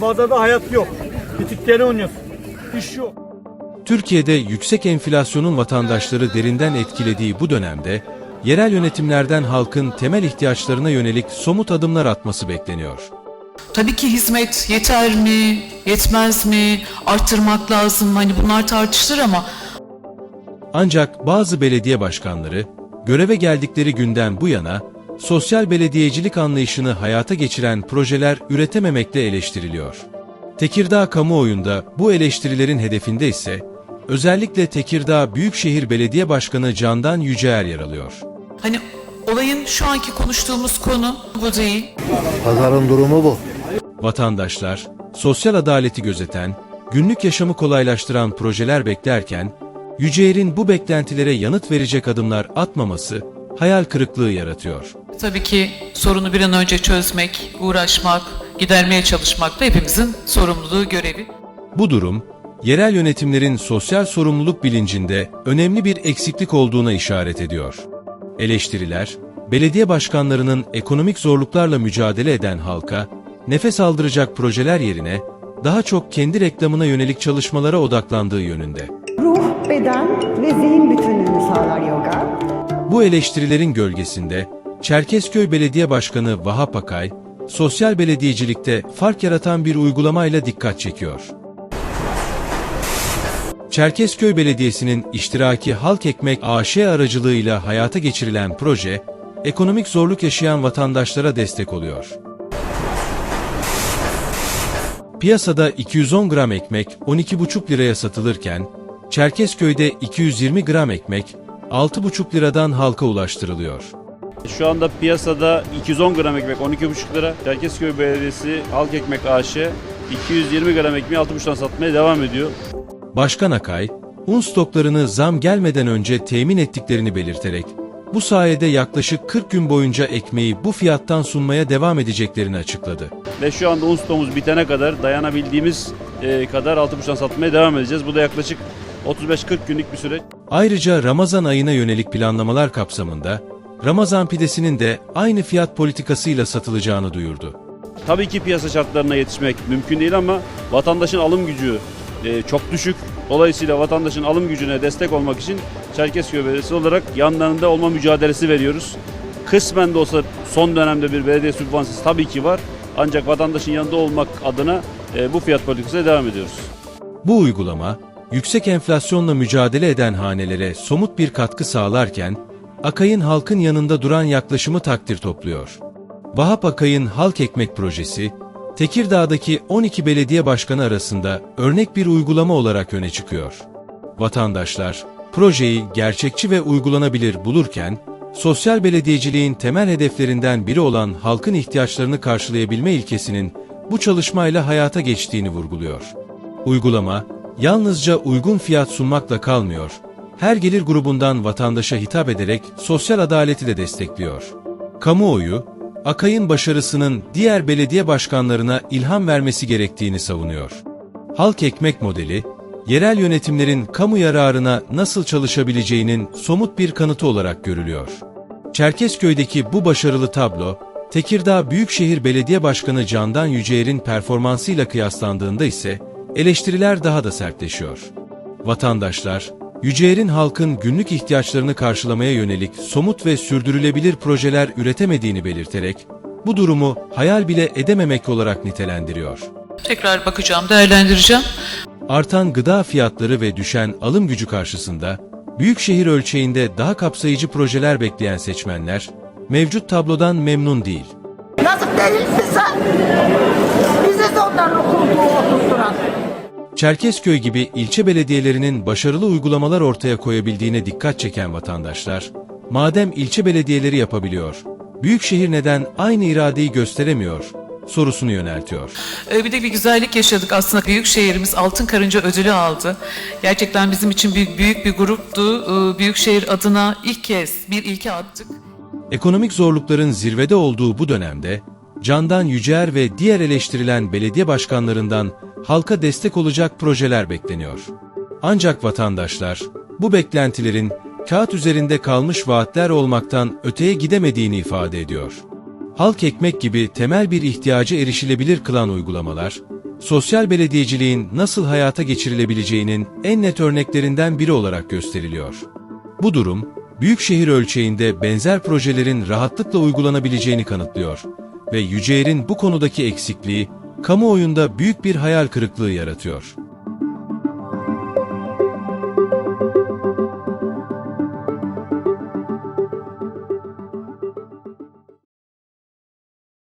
Bazada hayat yok. Bitikleri oynuyorsun. İş yok. Türkiye'de yüksek enflasyonun vatandaşları derinden etkilediği bu dönemde, yerel yönetimlerden halkın temel ihtiyaçlarına yönelik somut adımlar atması bekleniyor. Tabii ki hizmet yeter mi, yetmez mi, arttırmak lazım mı? Hani bunlar tartışılır ama Ancak bazı belediye başkanları, göreve geldikleri günden bu yana, sosyal belediyecilik anlayışını hayata geçiren projeler üretememekle eleştiriliyor. Tekirdağ kamuoyunda bu eleştirilerin hedefinde ise, özellikle Tekirdağ Büyükşehir Belediye Başkanı Candan Yüceer yer alıyor. hani olayın şu anki konuştuğumuz konu bu değil. Pazarın durumu bu. Vatandaşlar, sosyal adaleti gözeten, günlük yaşamı kolaylaştıran projeler beklerken, Yüceer'in bu beklentilere yanıt verecek adımlar atmaması hayal kırıklığı yaratıyor. Tabii ki sorunu bir an önce çözmek, uğraşmak, gidermeye çalışmak da hepimizin sorumluluğu, görevi. Bu durum, yerel yönetimlerin sosyal sorumluluk bilincinde önemli bir eksiklik olduğuna işaret ediyor. Eleştiriler, belediye başkanlarının ekonomik zorluklarla mücadele eden halka, nefes aldıracak projeler yerine daha çok kendi reklamına yönelik çalışmalara odaklandığı yönünde. Ruh, beden ve zihin bütünlüğünü sağlar yoga. Bu eleştirilerin gölgesinde Çerkezköy Belediye Başkanı Vahap Akay, sosyal belediyecilikte fark yaratan bir uygulamayla dikkat çekiyor. Çerkezköy Belediyesi'nin iştiraki Halk Ekmek AŞ aracılığıyla hayata geçirilen proje, ekonomik zorluk yaşayan vatandaşlara destek oluyor. Piyasada 210 gram ekmek 12,5 liraya satılırken, Çerkezköy'de 220 gram ekmek 6,5 liradan halka ulaştırılıyor. Şu anda piyasada 210 gram ekmek 12,5 lira. Çerkezköy Belediyesi Halk Ekmek AŞ 220 gram ekmeği 6,5'tan satmaya devam ediyor. Başkan Akay, un stoklarını zam gelmeden önce temin ettiklerini belirterek, bu sayede yaklaşık 40 gün boyunca ekmeği bu fiyattan sunmaya devam edeceklerini açıkladı. Ve şu anda un stoğumuz bitene kadar dayanabildiğimiz e, kadar 6,5'tan satmaya devam edeceğiz. Bu da yaklaşık 35-40 günlük bir süreç. Ayrıca Ramazan ayına yönelik planlamalar kapsamında, Ramazan pidesinin de aynı fiyat politikasıyla satılacağını duyurdu. Tabii ki piyasa şartlarına yetişmek mümkün değil ama vatandaşın alım gücü e, çok düşük. Dolayısıyla vatandaşın alım gücüne destek olmak için Çerkezköy Belediyesi olarak yanlarında olma mücadelesi veriyoruz. Kısmen de olsa son dönemde bir belediye sübvansiyası tabii ki var. Ancak vatandaşın yanında olmak adına e, bu fiyat politikasına devam ediyoruz. Bu uygulama, yüksek enflasyonla mücadele eden hanelere somut bir katkı sağlarken, Akay'ın halkın yanında duran yaklaşımı takdir topluyor. Vahap Akay'ın Halk Ekmek Projesi, Tekirdağ'daki 12 belediye başkanı arasında örnek bir uygulama olarak öne çıkıyor. Vatandaşlar, projeyi gerçekçi ve uygulanabilir bulurken, sosyal belediyeciliğin temel hedeflerinden biri olan halkın ihtiyaçlarını karşılayabilme ilkesinin bu çalışmayla hayata geçtiğini vurguluyor. Uygulama, yalnızca uygun fiyat sunmakla kalmıyor, her gelir grubundan vatandaşa hitap ederek sosyal adaleti de destekliyor. Kamuoyu, Akay'ın başarısının diğer belediye başkanlarına ilham vermesi gerektiğini savunuyor. Halk ekmek modeli, yerel yönetimlerin kamu yararına nasıl çalışabileceğinin somut bir kanıtı olarak görülüyor. Çerkezköy'deki bu başarılı tablo, Tekirdağ Büyükşehir Belediye Başkanı Candan Yüceer'in performansıyla kıyaslandığında ise eleştiriler daha da sertleşiyor. Vatandaşlar, Yüceer'in halkın günlük ihtiyaçlarını karşılamaya yönelik somut ve sürdürülebilir projeler üretemediğini belirterek, bu durumu hayal bile edememek olarak nitelendiriyor. Tekrar bakacağım, değerlendireceğim. Artan gıda fiyatları ve düşen alım gücü karşısında, büyükşehir ölçeğinde daha kapsayıcı projeler bekleyen seçmenler, mevcut tablodan memnun değil. Yazık değil mi sen? Bizi de okulduğu oturtturan. Çerkezköy gibi ilçe belediyelerinin başarılı uygulamalar ortaya koyabildiğine dikkat çeken vatandaşlar, madem ilçe belediyeleri yapabiliyor, büyükşehir neden aynı iradeyi gösteremiyor sorusunu yöneltiyor. Ee, Bir de bir güzellik yaşadık aslında. Büyük şehrimiz Altın Karınca ödülü aldı. Gerçekten bizim için büyük, büyük bir gruptu. Ee, Büyükşehir adına ilk kez bir ilke attık. Ekonomik zorlukların zirvede olduğu bu dönemde, Candan Yücer ve diğer eleştirilen belediye başkanlarından halka destek olacak projeler bekleniyor. Ancak vatandaşlar, bu beklentilerin kağıt üzerinde kalmış vaatler olmaktan öteye gidemediğini ifade ediyor. Halk ekmek gibi temel bir ihtiyacı erişilebilir kılan uygulamalar, sosyal belediyeciliğin nasıl hayata geçirilebileceğinin en net örneklerinden biri olarak gösteriliyor. Bu durum, büyükşehir ölçeğinde benzer projelerin rahatlıkla uygulanabileceğini kanıtlıyor ve Yüceğir'in bu konudaki eksikliği, kamuoyunda büyük bir hayal kırıklığı yaratıyor.